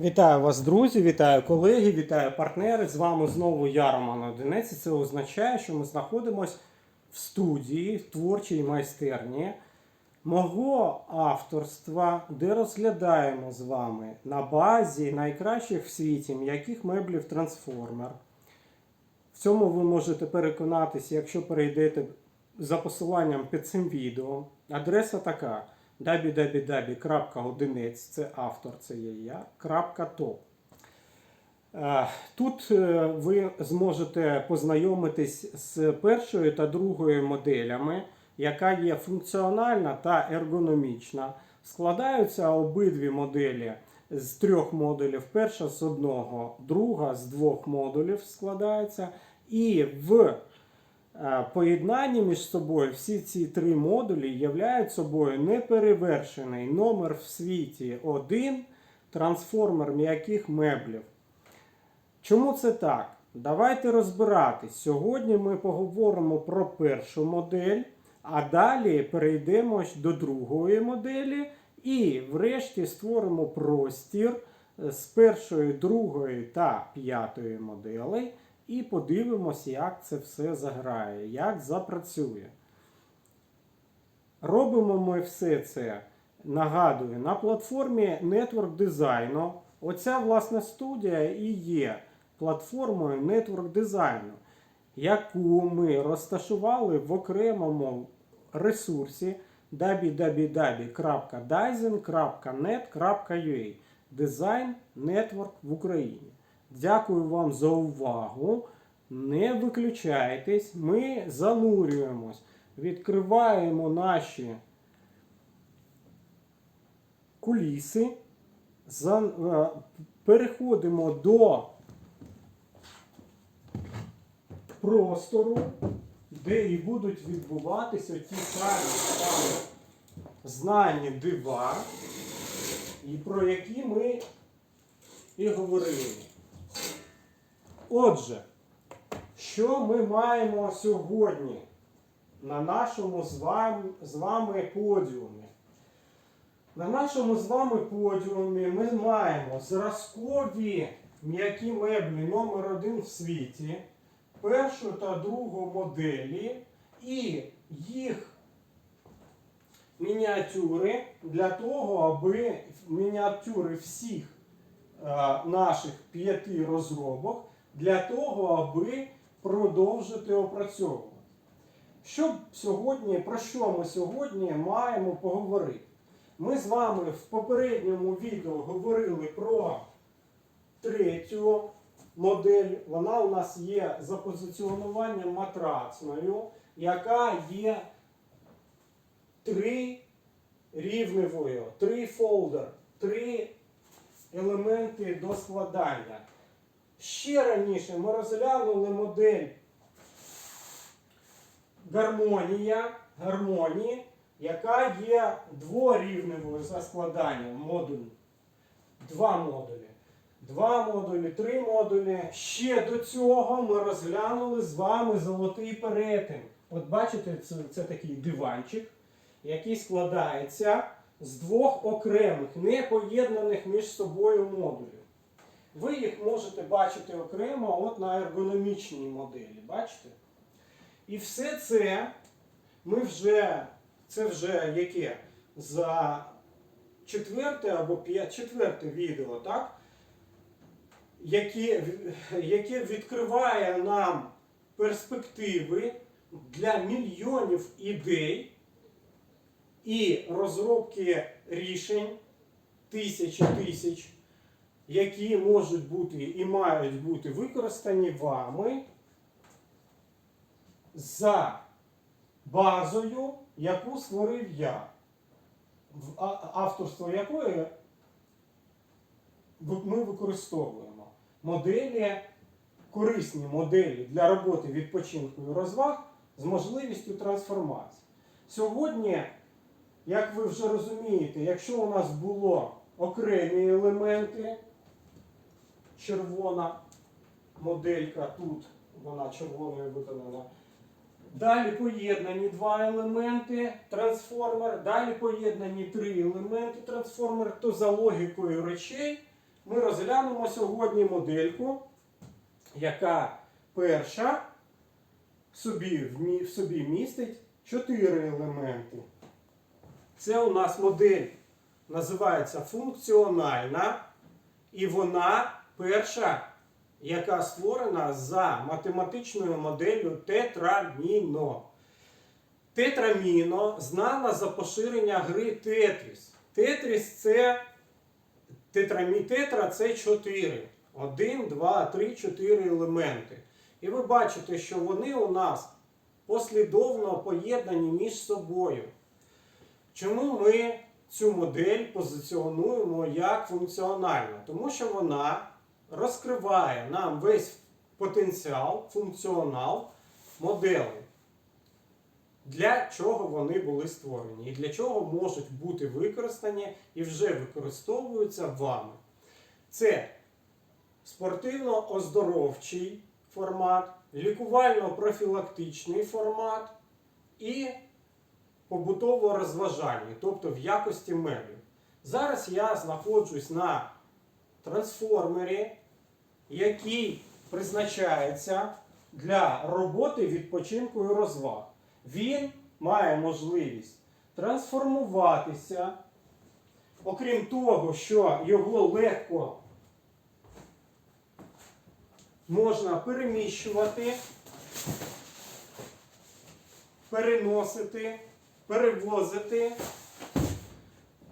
Вітаю вас, друзі, вітаю колеги, вітаю партнери. З вами знову я, Роман Одинець. І Це означає, що ми знаходимося в студії, в творчій майстерні мого авторства, де розглядаємо з вами на базі найкращих в світі м'яких меблів трансформер. В цьому ви можете переконатися, якщо перейдете за посиланням під цим відео. Адреса така www.одинець, це автор, це є я, крапка. Е, Тут е, ви зможете познайомитись з першою та другою моделями, яка є функціональна та ергономічна. Складаються обидві моделі з трьох модулів. Перша з одного, друга з двох модулів складається. І в поєднанні між собою всі ці три модулі являють собою неперевершений номер в світі один трансформер м'яких меблів. Чому це так? Давайте розбиратись. Сьогодні ми поговоримо про першу модель, а далі перейдемо до другої моделі і, врешті, створимо простір з першої, другої та п'ятої моделей і подивимося, як це все заграє, як запрацює. Робимо ми все це, нагадую, на платформі Network Design. Оця власна студія і є платформою Network Design, яку ми розташували в окремому ресурсі www.dyson.net.ua Design Network в Україні. Дякую вам за увагу. Не виключайтесь, ми занурюємось, відкриваємо наші куліси, е, переходимо до простору, де і будуть відбуватися ті самі знані дива, і про які ми і говорили. Отже, що ми маємо сьогодні на нашому з вами, з вами подіумі? На нашому з вами подіумі ми маємо зразкові м'які меблі номер один в світі, першу та другу моделі і їх мініатюри для того, аби мініатюри всіх е, наших п'яти розробок для того, аби продовжити опрацьовувати. Що сьогодні, про що ми сьогодні маємо поговорити? Ми з вами в попередньому відео говорили про третю модель. Вона у нас є за позиціонуванням матрацною, яка є три рівневою, три фолдер, три елементи до складання. Ще раніше ми розглянули модель гармонія, гармонії, яка є дворівневою за складанням модуль. Два модулі. Два модулі, три модулі. Ще до цього ми розглянули з вами золотий перетин. От бачите, це, це такий диванчик, який складається з двох окремих, не поєднаних між собою модулів. Ви їх можете бачити окремо от на ергономічній моделі. Бачите? І все це ми вже, це вже яке? За четверте або п'ять, четверте відео, так? Яке, яке відкриває нам перспективи для мільйонів ідей і розробки рішень тисячі тисяч, які можуть бути і мають бути використані вами за базою, яку створив я, авторство якої ми використовуємо моделі, корисні моделі для роботи відпочинку і розваг з можливістю трансформації. Сьогодні, як ви вже розумієте, якщо у нас було окремі елементи, червона моделька тут, вона червоною виконана. Далі поєднані два елементи трансформер, далі поєднані три елементи трансформер, то за логікою речей ми розглянемо сьогодні модельку, яка перша собі, в собі містить чотири елементи. Це у нас модель називається функціональна, і вона перша, яка створена за математичною моделлю тетраміно. Тетраміно знана за поширення гри Тетріс. Тетріс це тетрамі, тетра це 4. 1, 2, 3, 4 елементи. І ви бачите, що вони у нас послідовно поєднані між собою. Чому ми цю модель позиціонуємо як функціональну? Тому що вона розкриває нам весь потенціал, функціонал моделей. Для чого вони були створені і для чого можуть бути використані і вже використовуються вами. Це спортивно-оздоровчий формат, лікувально-профілактичний формат і побутово-розважальний, тобто в якості меблів. Зараз я знаходжусь на трансформері, який призначається для роботи, відпочинку і розваг. Він має можливість трансформуватися. Окрім того, що його легко можна переміщувати, переносити, перевозити.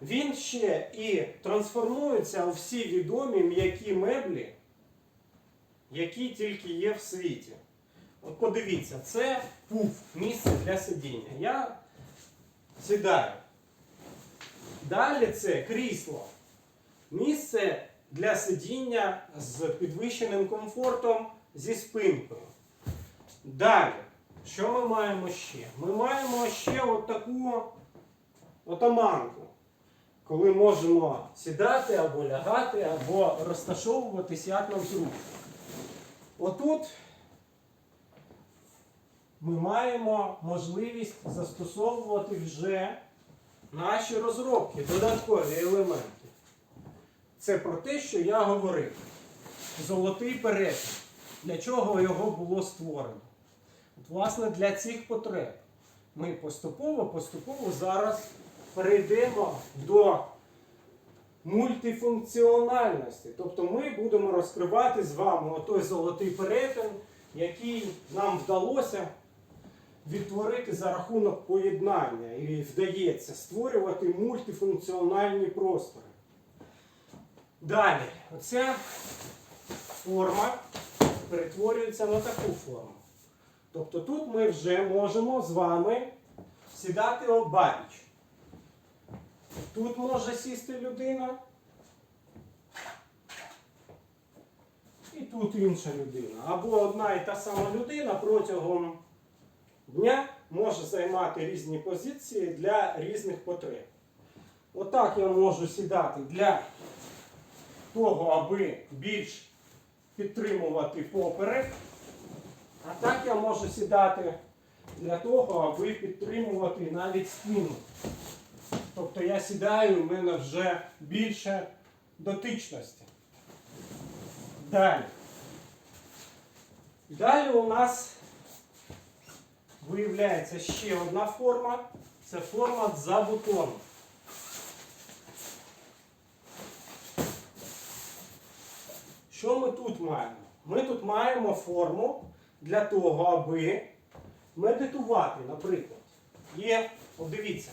Він ще і трансформується у всі відомі м'які меблі, які тільки є в світі. От подивіться, це пуф, місце для сидіння. Я сідаю. Далі це крісло. Місце для сидіння з підвищеним комфортом зі спинкою. Далі, що ми маємо ще? Ми маємо ще от таку отаманку, коли можемо сідати або лягати, або розташовуватись, як нам зручно. Отут ми маємо можливість застосовувати вже наші розробки, додаткові елементи. Це про те, що я говорив. Золотий перетин. Для чого його було створено? От, власне, для цих потреб. Ми поступово-поступово зараз перейдемо до мультифункціональності. Тобто ми будемо розкривати з вами той золотий перетин, який нам вдалося відтворити за рахунок поєднання і вдається створювати мультифункціональні простори. Далі, оця форма перетворюється на таку форму. Тобто тут ми вже можемо з вами сідати обабіч. Тут може сісти людина. І тут інша людина. Або одна і та сама людина протягом дня може займати різні позиції для різних потреб. Отак я можу сідати для того, аби більш підтримувати поперек. А так я можу сідати для того, аби підтримувати навіть спину. Тобто я сідаю, у мене вже більше дотичності. Далі. Далі у нас виявляється ще одна форма. Це форма забутону. Що ми тут маємо? Ми тут маємо форму для того, аби медитувати, наприклад. Є, от дивіться,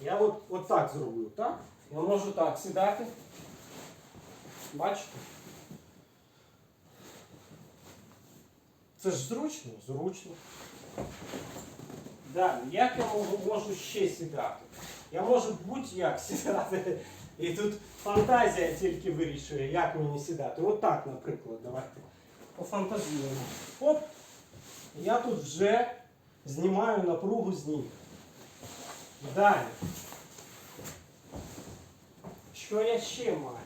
я от, от так зроблю, так? Я можу так сідати. Бачите? Це ж зручно? Зручно. Далі, як я можу, можу ще сідати? Я можу будь-як сідати. І тут фантазія тільки вирішує, як мені сідати. От так, наприклад, давайте. Пофантазуємо. Оп! Я тут вже знімаю напругу з ніг. Далі. Що я ще маю?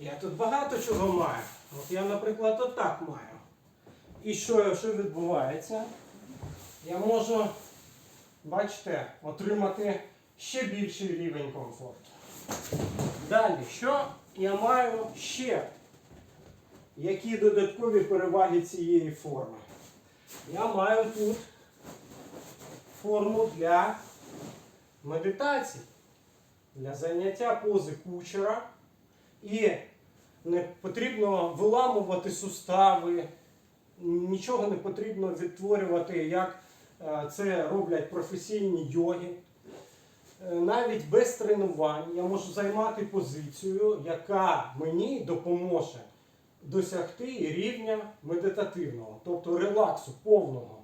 Я тут багато чого маю. От я, наприклад, отак маю. І що, що відбувається? Я можу, бачите, отримати ще більший рівень комфорту. Далі, що я маю ще які додаткові переваги цієї форми. Я маю тут форму для медитації, для заняття пози кучера. І не потрібно виламувати сустави, нічого не потрібно відтворювати, як е, це роблять професійні йоги. Е, Навіть без тренувань я можу займати позицію, яка мені допоможе досягти рівня медитативного, тобто релаксу повного,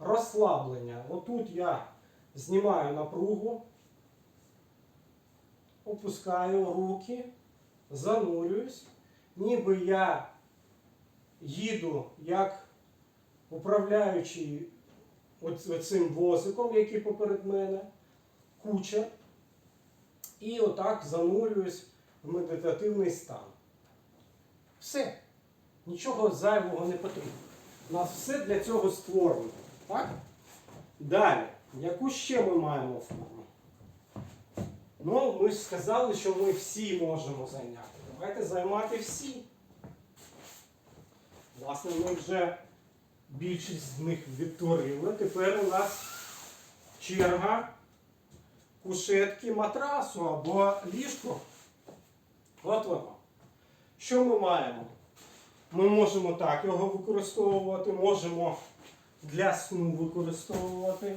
розслаблення. Отут я знімаю напругу, опускаю руки, занурююсь, ніби я їду як управляючий оцим возиком, який поперед мене, куча, і отак занурююсь в медитативний стан. Все. Нічого зайвого не потрібно. У нас все для цього створено. Так? Далі, яку ще ми маємо форму? Ну, ми сказали, що ми всі можемо зайняти. Давайте займати всі. Власне, ми вже більшість з них відтворили. Тепер у нас черга кушетки матрасу або ліжко. От воно. Що ми маємо? Ми можемо так його використовувати, можемо для сну використовувати.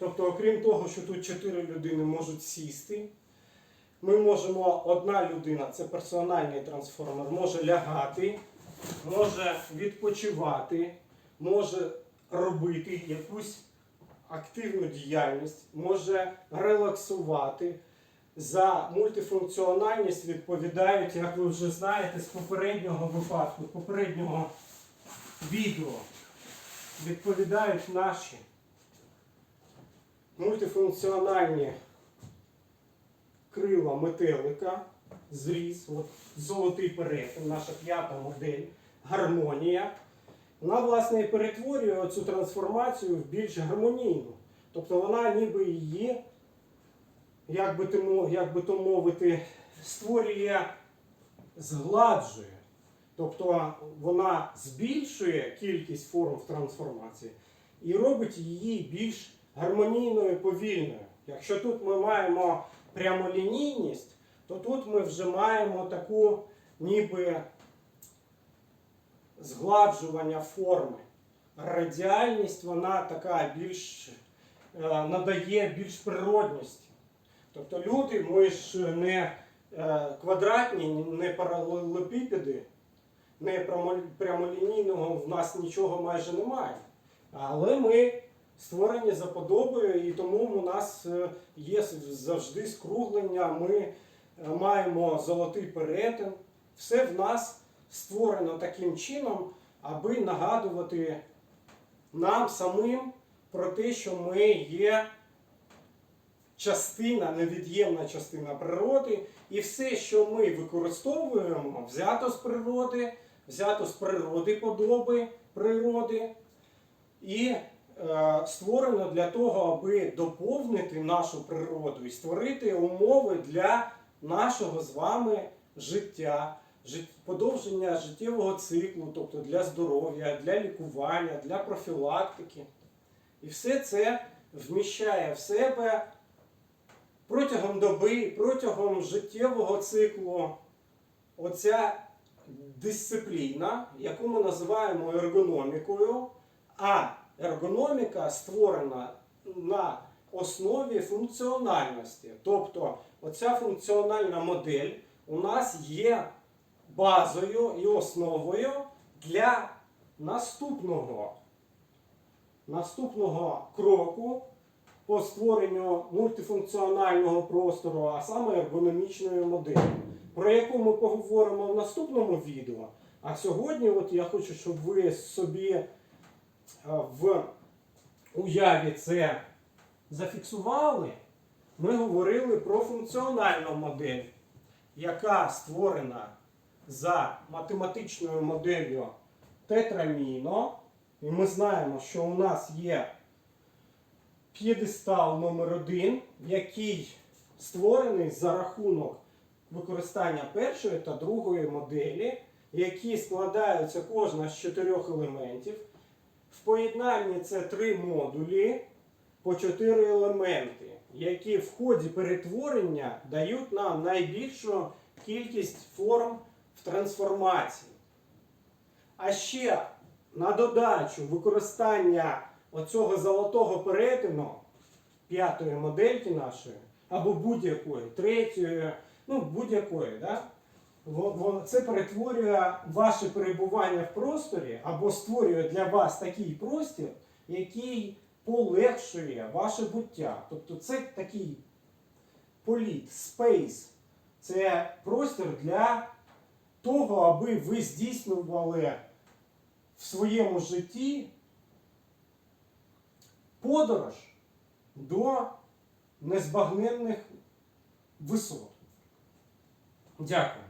Тобто, окрім того, що тут чотири людини можуть сісти, ми можемо, одна людина, це персональний трансформер, може лягати, може відпочивати, може робити якусь активну діяльність, може релаксувати. За мультифункціональність відповідають, як ви вже знаєте, з попереднього випадку, попереднього відео. Відповідають наші мультифункціональні крила метелика, зріз, от, золотий перетин, наша п'ята модель, гармонія. Вона, власне, і перетворює цю трансформацію в більш гармонійну. Тобто вона ніби її як би, то, як би то мовити, створює, згладжує. Тобто вона збільшує кількість форм в трансформації і робить її більш гармонійною, повільною. Якщо тут ми маємо прямолінійність, то тут ми вже маємо таку ніби згладжування форми. Радіальність вона така більш е, надає більш природності. Тобто люди, ми ж не е, квадратні, не паралелепіпеди, не прямолінійного в нас нічого майже немає. Але ми створені за подобою, і тому у нас е, є завжди скруглення, ми е, маємо золотий перетин. Все в нас створено таким чином, аби нагадувати нам самим про те, що ми є частина, невід'ємна частина природи, і все, що ми використовуємо, взято з природи, взято з природи подоби природи, і створено для того, аби доповнити нашу природу і створити умови для нашого з вами життя, подовження життєвого циклу, тобто для здоров'я, для лікування, для профілактики. І все це вміщає в себе протягом доби, протягом життєвого циклу оця дисципліна, яку ми називаємо ергономікою, а ергономіка створена на основі функціональності. Тобто оця функціональна модель у нас є базою і основою для наступного, наступного кроку по створенню мультифункціонального простору, а саме ергономічної моделі, про яку ми поговоримо в наступному відео. А сьогодні от я хочу, щоб ви собі в уяві це зафіксували. Ми говорили про функціональну модель, яка створена за математичною моделлю тетраміно. І ми знаємо, що у нас є п'єдестал номер один, який створений за рахунок використання першої та другої моделі, які складаються кожна з чотирьох елементів. В поєднанні це три модулі по чотири елементи, які в ході перетворення дають нам найбільшу кількість форм в трансформації. А ще на додачу використання оцього золотого перетину п'ятої модельки нашої, або будь-якої, третьої, ну будь-якої, да? Це перетворює ваше перебування в просторі або створює для вас такий простір, який полегшує ваше буття. Тобто це такий політ, спейс. Це простір для того, аби ви здійснювали в своєму житті подорож до незбагненних висот. Дякую.